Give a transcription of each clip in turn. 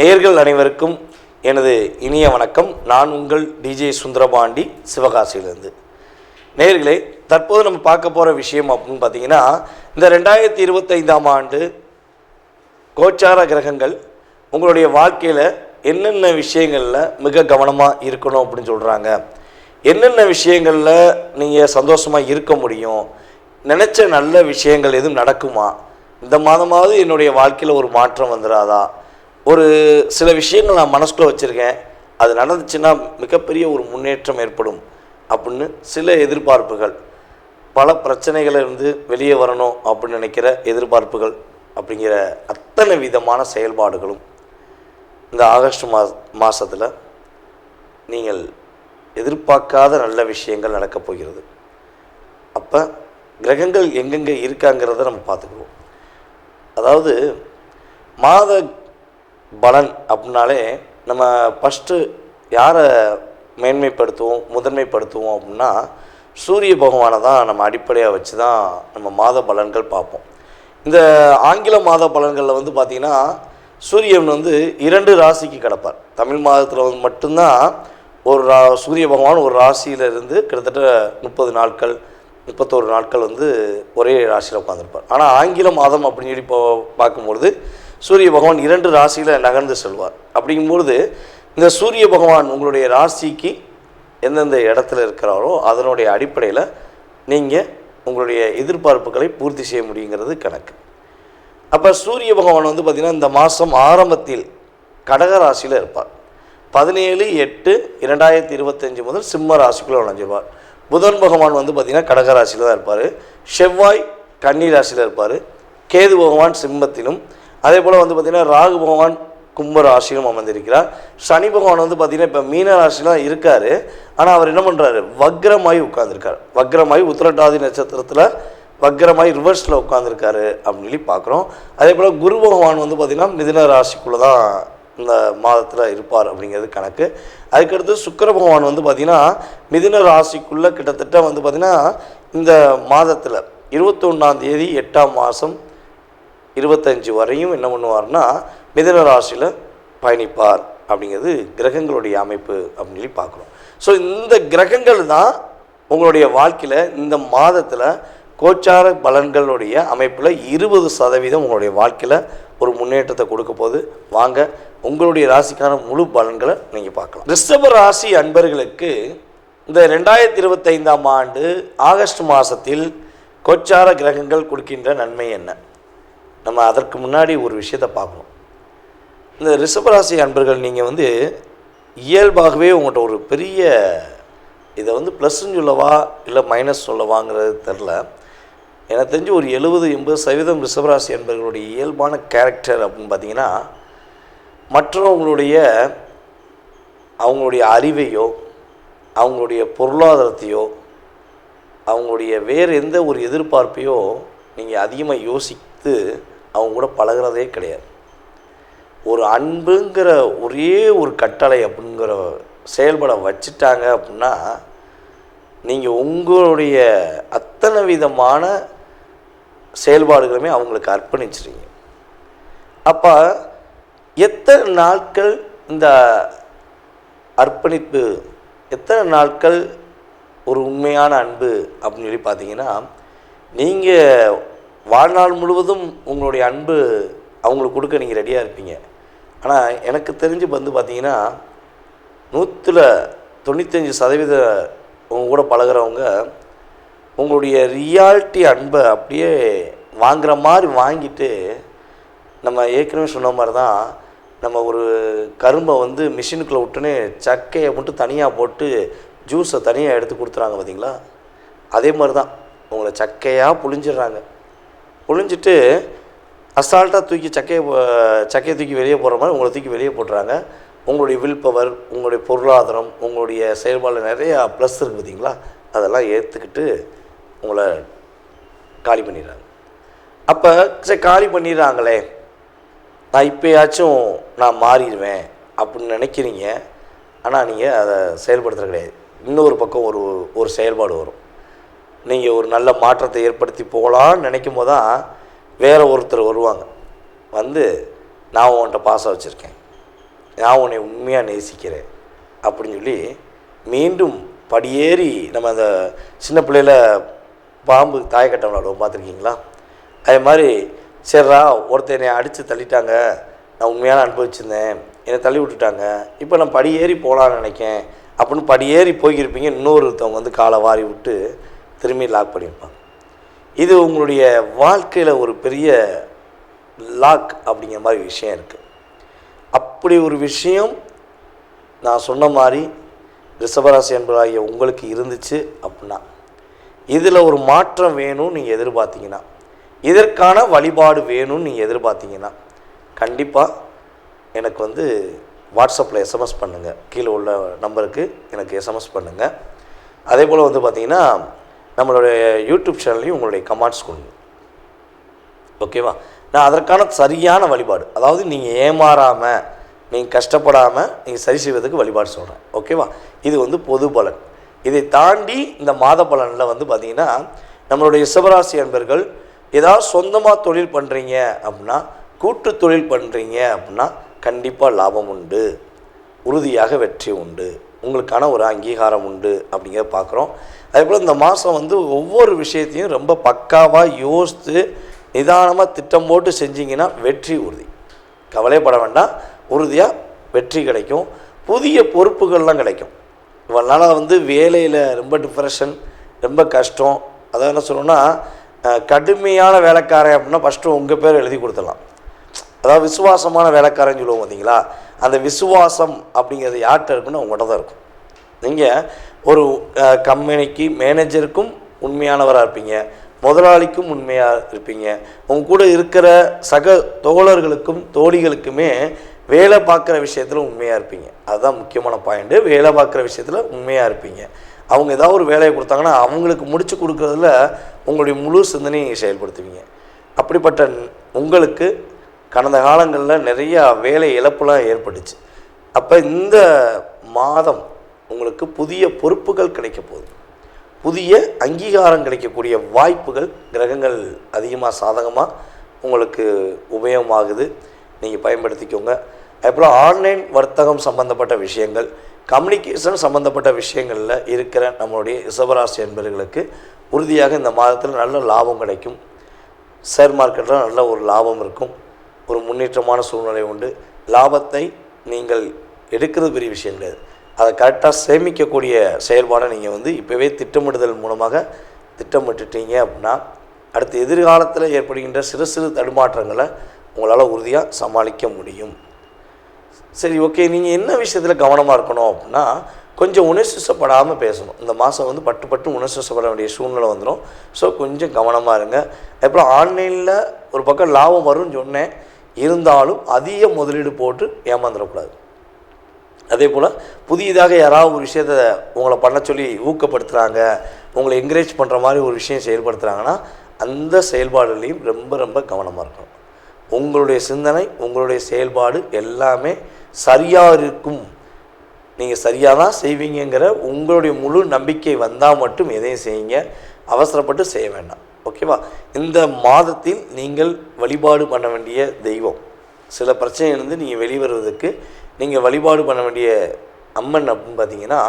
நேர்கள் அனைவருக்கும் எனது இனிய வணக்கம். நான் உங்கள் டிஜே சுந்தரபாண்டி சிவகாசியிலிருந்து. நேர்களே தற்போது நம்ம பார்க்க போகிற விஷயம் அப்படின்னு பார்த்தீங்கன்னா இந்த ரெண்டாயிரத்தி இருபத்தைந்தாம் ஆண்டு கோச்சார கிரகங்கள் உங்களுடைய வாழ்க்கையில் என்னென்ன விஷயங்களில் மிக கவனமாக இருக்கணும் அப்படின்னு சொல்கிறாங்க என்னென்ன விஷயங்களில் நீங்கள் சந்தோஷமாக இருக்க முடியும்? நினச்ச நல்ல விஷயங்கள் எதுவும் நடக்குமா? இந்த மாதமாவது என்னுடைய வாழ்க்கையில் ஒரு மாற்றம் வந்துடாதா ஒரு சில விஷயங்கள் நான் மனசுக்குள்ளே வச்சுருக்கேன். அது நடந்துச்சுன்னா மிகப்பெரிய ஒரு முன்னேற்றம் ஏற்படும் அப்படின்னு சில எதிர்பார்ப்புகள். பல பிரச்சனைகளை இருந்து வெளியே வரணும் அப்படின்னு நினைக்கிற எதிர்பார்ப்புகள் அப்படிங்கிற அத்தனை விதமான செயல்பாடுகளும் இந்த ஆகஸ்ட் மா மாதத்தில் நீங்கள் எதிர்பார்க்காத நல்ல விஷயங்கள் நடக்கப் போகிறது. அப்போ கிரகங்கள் எங்கெங்கே இருக்காங்கிறத நம்ம பார்த்துக்குவோம். அதாவது மாத பலன் அப்படின்னாலே நம்ம ஃபஸ்ட்டு யாரை மேன்மைப்படுத்துவோம் முதன்மைப்படுத்துவோம் அப்படின்னா சூரிய பகவானை தான் நம்ம அடிப்படையாக வச்சு தான் நம்ம மாத பலன்கள் பார்ப்போம். இந்த ஆங்கில மாத பலன்களில் வந்து பார்த்திங்கன்னா சூரியன் வந்து இரண்டு ராசிக்கு கிடப்பார். தமிழ் மாதத்தில் வந்து மட்டும்தான் ஒரு ரா சூரிய பகவான் ஒரு ராசியிலிருந்து கிட்டத்தட்ட முப்பது நாட்கள் முப்பத்தோரு நாட்கள் வந்து ஒரே ராசியில் உட்காந்துருப்பார் ஆனால் ஆங்கில மாதம் அப்படின்னு சொல்லி இப்போ பார்க்கும்பொழுது சூரிய பகவான் இரண்டு ராசியில் நகர்ந்து செல்வார். அப்படிங்கும்பொழுது இந்த சூரிய பகவான் உங்களுடைய ராசிக்கு எந்தெந்த இடத்துல இருக்கிறாரோ அதனுடைய அடிப்படையில் நீங்கள் உங்களுடைய எதிர்பார்ப்புகளை பூர்த்தி செய்ய முடியுங்கிறது கணக்கு. அப்போ சூரிய பகவான் வந்து பார்த்திங்கன்னா இந்த மாதம் ஆரம்பத்தில் கடக ராசியில் இருப்பார். பதினேழு எட்டு இரண்டாயிரத்தி இருபத்தஞ்சு முதல் சிம்ம ராசிக்குள்ளே நுழைஞ்சிருவார் புதன் பகவான் வந்து பார்த்திங்கன்னா கடகராசியில் தான் இருப்பார். செவ்வாய் கன்னி ராசியில் இருப்பார். கேது பகவான் சிம்மத்திலும் அதே போல் வந்து பார்த்திங்கன்னா ராகு பகவான் கும்ப ராசியிலும் அமர்ந்திருக்கிறார். சனி பகவான் வந்து பார்த்திங்கன்னா இப்போ மீன ராசியில் இருக்கார். ஆனால் அவர் என்ன பண்ணுறாரு வக்ரமாய் உட்காந்துருக்கார் வக்ரமாய் உத்திரட்டாதி நட்சத்திரத்தில் வக்ரமாய் ரிவர்ஸில் உட்காந்துருக்காரு அப்படின்னு சொல்லி பார்க்குறோம். அதே போல் குரு பகவான் வந்து பார்த்திங்கன்னா மிதுன ராசிக்குள்ளே தான் இந்த மாதத்தில் இருப்பார் அப்படிங்கிறது கணக்கு. அதுக்கடுத்து சுக்கர பகவான் வந்து பார்த்திங்கன்னா மிதுன ராசிக்குள்ளே கிட்டத்தட்ட வந்து பார்த்திங்கன்னா இந்த மாதத்தில் இருபத்தொன்னாம் தேதி எட்டாம் மாதம் இருபத்தஞ்சு வரையும் என்ன பண்ணுவார்னா மிதுன ராசியில் பயணிப்பார் அப்படிங்கிறது கிரகங்களுடைய அமைப்பு அப்படின்னு சொல்லி பார்க்குறோம். ஸோ இந்த கிரகங்கள் தான் உங்களுடைய வாழ்க்கையில் இந்த மாதத்தில் கோச்சார பலன்களுடைய அமைப்பில் இருபது சதவீதம் உங்களுடைய வாழ்க்கையில் ஒரு முன்னேற்றத்தை கொடுக்க போது வாங்க உங்களுடைய ராசிக்கான முழு பலன்களை நீங்கள் பார்க்கலாம். ரிஷப ராசி அன்பர்களுக்கு இந்த ரெண்டாயிரத்தி இருபத்தைந்தாம் ஆண்டு ஆகஸ்ட் மாதத்தில் கோச்சார கிரகங்கள் கொடுக்கின்ற நன்மை என்ன? நம்ம அதற்கு முன்னாடி ஒரு விஷயத்தை பார்க்கணும். இந்த ரிஷபராசி அன்பர்கள் நீங்கள் வந்து இயல்பாகவே உங்கள்கிட்ட ஒரு பெரிய இதை வந்து ப்ளஸ்ன்னு சொல்லவா இல்லை மைனஸ் சொல்லவாங்கிறது தெரில. எனக்கு தெரிஞ்சு ஒரு எழுபது எண்பது சதவீதம் ரிஷபராசி அன்பர்களுடைய இயல்பான கேரக்டர் அப்படின்னு பார்த்தீங்கன்னா மற்றவங்களுடைய அவங்களுடைய அறிவையோ அவங்களுடைய பொருளாதாரத்தையோ அவங்களுடைய வேறு எந்த ஒரு எதிர்பார்ப்பையோ நீங்கள் அதிகமாக யோசித்து அவங்க கூட பழகுறதே கிடையாது. ஒரு அன்புங்கிற ஒரே ஒரு கட்டளை அப்படிங்கிற செயல்பட வச்சுட்டாங்க அப்படின்னா நீங்கள் உங்களுடைய அத்தனை விதமான செயல்பாடுகளுமே அவங்களுக்கு அர்ப்பணிச்சிருங்க அப்போ எத்தனை நாட்கள் இந்த அர்ப்பணிப்பு எத்தனை நாட்கள் ஒரு உண்மையான அன்பு அப்படின்னு சொல்லி பார்த்தீங்கன்னா நீங்கள் வாழ்நாள் முழுவதும் உங்களுடைய அன்பு அவங்களுக்கு கொடுக்க நீங்கள் ரெடியாக இருப்பீங்க. ஆனால் எனக்கு தெரிஞ்சு வந்து பார்த்தீங்கன்னா நூற்றில் தொண்ணூத்தஞ்சு சதவீத உங்க கூட பழகுறவங்க உங்களுடைய ரியாலிட்டி அன்பை அப்படியே வாங்குகிற மாதிரி வாங்கிட்டு நம்ம ஏற்கனவே சொன்ன மாதிரி தான் நம்ம ஒரு கரும்பை வந்து மிஷினுக்குள்ளே விட்டுனே சக்கையை மட்டும் தனியாக போட்டு ஜூஸை தனியாக எடுத்து கொடுத்துறாங்க பார்த்தீங்களா அதே மாதிரி தான் உங்களை சக்கையாக புழிஞ்சிடுறாங்க. புழிஞ்சிட்டு அசால்ட்டாக தூக்கி சக்கையை சக்கையை தூக்கி வெளியே போகிற மாதிரி உங்களை தூக்கி வெளியே போட்டுறாங்க. உங்களுடைய வில் பவர் உங்களுடைய பொருளாதாரம் உங்களுடைய செயல்பாடு நிறையா ப்ளஸ் இருக்குது பார்த்தீங்களா அதெல்லாம் ஏற்றுக்கிட்டு உங்களை காலி பண்ணிடுறாங்க. அப்போ சரி காலி பண்ணிடுறாங்களே. நான் இப்போயாச்சும் நான் மாறிடுவேன் அப்படின்னு நினைக்கிறீங்க. ஆனால் நீங்கள் அதை செயல்படுத்துறது கிடையாது. இன்னொரு பக்கம் ஒரு ஒரு செயல்பாடு வரும். நீங்கள் ஒரு நல்ல மாற்றத்தை ஏற்படுத்தி போகலான்னு நினைக்கும் போது தான் வேறு ஒருத்தர் வருவாங்க. வந்து நான் உன்கிட்ட பாசம் வச்சுருக்கேன். நான் உன்னை உண்மையாக நேசிக்கிறேன். அப்படின்னு சொல்லி மீண்டும் படியேறி நம்ம அந்த சின்ன பிள்ளையில் பாம்பு தாயக்கட்டை விளாடுவோம் பார்த்துருக்கீங்களா? அதே மாதிரி சரிடா ஒருத்தர் என்னை அடித்து தள்ளிட்டாங்க. நான் உண்மையான அனுபவிச்சிருந்தேன் என்னை தள்ளி விட்டுட்டாங்க. இப்போ நான் படியேறி போகலான்னு நினைக்கேன். அப்படின்னு படியேறி போய்க்கிருப்பீங்க இன்னொருத்தவங்க வந்து காலை வாரி விட்டு திரும்பி லாக் பண்ணியிருப்பாங்க. இது உங்களுடைய வாழ்க்கையில் ஒரு பெரிய லாக் அப்படிங்கிற மாதிரி விஷயம் இருக்குது அப்படி ஒரு விஷயம் நான் சொன்ன மாதிரி ரிஷபராசி என்பதாகிய உங்களுக்கு இருந்துச்சு அப்படின்னா இதில் ஒரு மாற்றம் வேணும்னு நீங்கள் எதிர்பார்த்தீங்கன்னா இதற்கான வழிபாடு வேணும்னு நீங்கள் எதிர்பார்த்தீங்கன்னா கண்டிப்பாக எனக்கு வந்து வாட்ஸ்அப்பில் எஸ்எம்எஸ் பண்ணுங்கள் கீழே உள்ள நம்பருக்கு எனக்கு எஸ்எம்எஸ் பண்ணுங்கள் அதே போல் வந்து பார்த்தீங்கன்னா நம்மளுடைய யூடியூப் சேனல்லையும் உங்களுடைய கமெண்ட்ஸ் கொடுங்க. ஓகேவா நான் அதற்கான சரியான வழிபாடு அதாவது நீங்கள் ஏமாறாமல் நீங்கள் கஷ்டப்படாமல் நீங்கள் சரி செய்வதற்கு வழிபாடு சொல்கிறேன் ஓகேவா இது வந்து பொது பலன். இதை தாண்டி இந்த மாத பலனில் வந்து பார்த்திங்கன்னா நம்மளுடைய சிவராசி அன்பர்கள் ஏதாவது சொந்தமாக தொழில் பண்ணுறீங்க அப்படின்னா கூட்டு தொழில் பண்ணுறீங்க அப்படின்னா கண்டிப்பாக லாபம் உண்டு. உறுதியாக வெற்றி உண்டு. உங்களுக்கான ஒரு அங்கீகாரம் உண்டு அப்படிங்கிறத பார்க்குறோம். அதே போல் இந்த மாதம் வந்து ஒவ்வொரு விஷயத்தையும் ரொம்ப பக்காவாக யோசித்து நிதானமாக திட்டம் போட்டு செஞ்சிங்கன்னா வெற்றி உறுதி. கவலைப்பட வேண்டாம். உறுதியாக வெற்றி கிடைக்கும். புதிய பொறுப்புகள்லாம் கிடைக்கும். இவ்வளோ நாளாக வந்து வேலையில் ரொம்ப டிப்ரெஷன் ரொம்ப கஷ்டம். அதாவது என்ன சொல்லணும்னா கடுமையான வேலைக்காரன் அப்படின்னா ஃபஸ்ட்டு உங்கள் பேர் எழுதி கொடுத்துடலாம். அதாவது விசுவாசமான வேலைக்காரன் சொல்லுவோம் பார்த்தீங்களா? அந்த விசுவாசம் அப்படிங்கிறது யார்கிட்ட இருக்குன்னு உங்கள்கிட்ட தான் இருக்கும். நீங்கள் ஒரு கம்பெனிக்கு மேனேஜருக்கும் உண்மையானவராக இருப்பீங்க. முதலாளிக்கும் உண்மையாக இருப்பீங்க. உங்க கூட இருக்கிற சக தோழர்களுக்கும் தோழிகளுக்குமே வேலை பார்க்குற விஷயத்தில் உண்மையாக இருப்பீங்க. அதுதான் முக்கியமான பாயிண்ட்டு வேலை பார்க்குற விஷயத்தில் உண்மையாக இருப்பீங்க. அவங்க ஏதாவது ஒரு வேலையை கொடுத்தாங்கன்னா அவங்களுக்கு முடிச்சு கொடுக்குறதுல உங்களுடைய முழு சிந்தனையை நீங்கள் செயல்படுத்துவீங்க. அப்படிப்பட்ட உங்களுக்கு கடந்த காலங்களில் நிறையா வேலை இழப்புலாம் ஏற்பட்டுச்சு. அப்போ இந்த மாதம் உங்களுக்கு புதிய பொறுப்புகள் கிடைக்க போகுது. புதிய அங்கீகாரம் கிடைக்கக்கூடிய வாய்ப்புகள் கிரகங்கள் அதிகமாக சாதகமாக உங்களுக்கு உபயோகமாகுது. நீங்கள் பயன்படுத்திக்கோங்க. அதுபோல் ஆன்லைன் வர்த்தகம் சம்மந்தப்பட்ட விஷயங்கள் கம்யூனிகேஷன் சம்மந்தப்பட்ட விஷயங்களில் இருக்கிற நம்மளுடைய ரிசபராசி என்பவர்களுக்கு உறுதியாக இந்த மாதத்தில் நல்ல லாபம் கிடைக்கும். ஷேர் மார்க்கெட்டில் நல்ல ஒரு லாபம் இருக்கும். ஒரு முன்னேற்றமான சூழ்நிலை உண்டு. லாபத்தை நீங்கள் எடுக்கிறது பெரிய விஷயம் கிடையாது. அதை கரெக்டாக சேமிக்கக்கூடிய செயல்பாடை நீங்கள் வந்து இப்போவே திட்டமிடுதல் மூலமாக திட்டமிட்டுட்டீங்க அப்படின்னா அடுத்து எதிர்காலத்தில் ஏற்படுகின்ற சிறு சிறு தடுமாற்றங்களை உங்களால் உறுதியாக சமாளிக்க முடியும். சரி ஓகே நீங்கள் என்ன விஷயத்தில் கவனமாக இருக்கணும் அப்படின்னா கொஞ்சம் உணர்ச்சிசப்படாமல் பேசணும். இந்த மாதம் வந்து பட்டு பட்டு உணர்ச்சிசப்பட வேண்டிய சூழ்நிலை வந்துடும் ஸோ கொஞ்சம் கவனமாக இருங்க. அப்புறம் ஆன்லைனில் ஒரு பக்கம் லாபம் வரும்னு சொன்னேன். இருந்தாலும் அதிக முதலீடு போட்டு ஏமாந்துடக்கூடாது அதே போல் புதியதாக யாராவது ஒரு விஷயத்தை உங்களை பண்ண சொல்லி ஊக்கப்படுத்துகிறாங்க உங்களை என்கரேஜ் பண்ணுற மாதிரி ஒரு விஷயம் செயல்படுத்துகிறாங்கன்னா அந்த செயல்பாடுலேயும் ரொம்ப ரொம்ப கவனமாக இருக்கணும். உங்களுடைய சிந்தனை உங்களுடைய செயல்பாடு எல்லாமே சரியாக இருக்கும் நீங்கள் சரியாக தான் செய்வீங்கங்கிற உங்களுடைய முழு நம்பிக்கை வந்தால் மட்டும் எதையும் செய்யுங்க. அவசரப்பட்டு செய்ய வேண்டாம். ஓகேவா இந்த மாதத்தில் நீங்கள் வழிபாடு பண்ண வேண்டிய தெய்வம். சில பிரச்சனையிலேருந்து நீங்கள் வெளிவருவதற்கு நீங்கள் வழிபாடு பண்ண வேண்டிய அம்மன் அப்படின்னு பார்த்தீங்கன்னா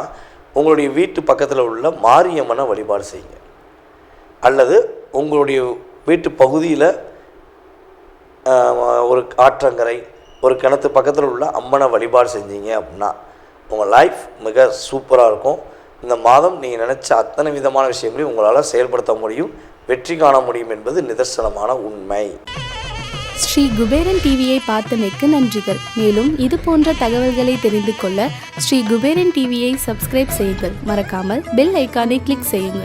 உங்களுடைய வீட்டு பக்கத்தில் உள்ள மாரியம்மனை வழிபாடு செய்யுங்க. அல்லது உங்களுடைய வீட்டு பகுதியில் ஒரு ஆற்றங்கரை ஒரு கிணத்து பக்கத்தில் உள்ள அம்மனை வழிபாடு செஞ்சீங்க அப்படின்னா உங்கள் லைஃப் மிக சூப்பராக இருக்கும். இந்த மாதம் நீங்கள் நினச்ச அத்தனை விதமான விஷயங்களையும் உங்களால் செயல்படுத்த முடியும் வெற்றி காண முடியும் என்பது நிதர்சனமான உண்மை. ஸ்ரீ குபேரன் டிவியை பார்த்தமைக்கு நன்றிகள். மேலும் இது போன்ற தகவல்களை தெரிந்து கொள்ள ஸ்ரீ குபேரன் டிவியை சப்ஸ்கிரைப் செய்யுங்கள். மறக்காமல் பெல் ஐக்கானை கிளிக் செய்யுங்கள்.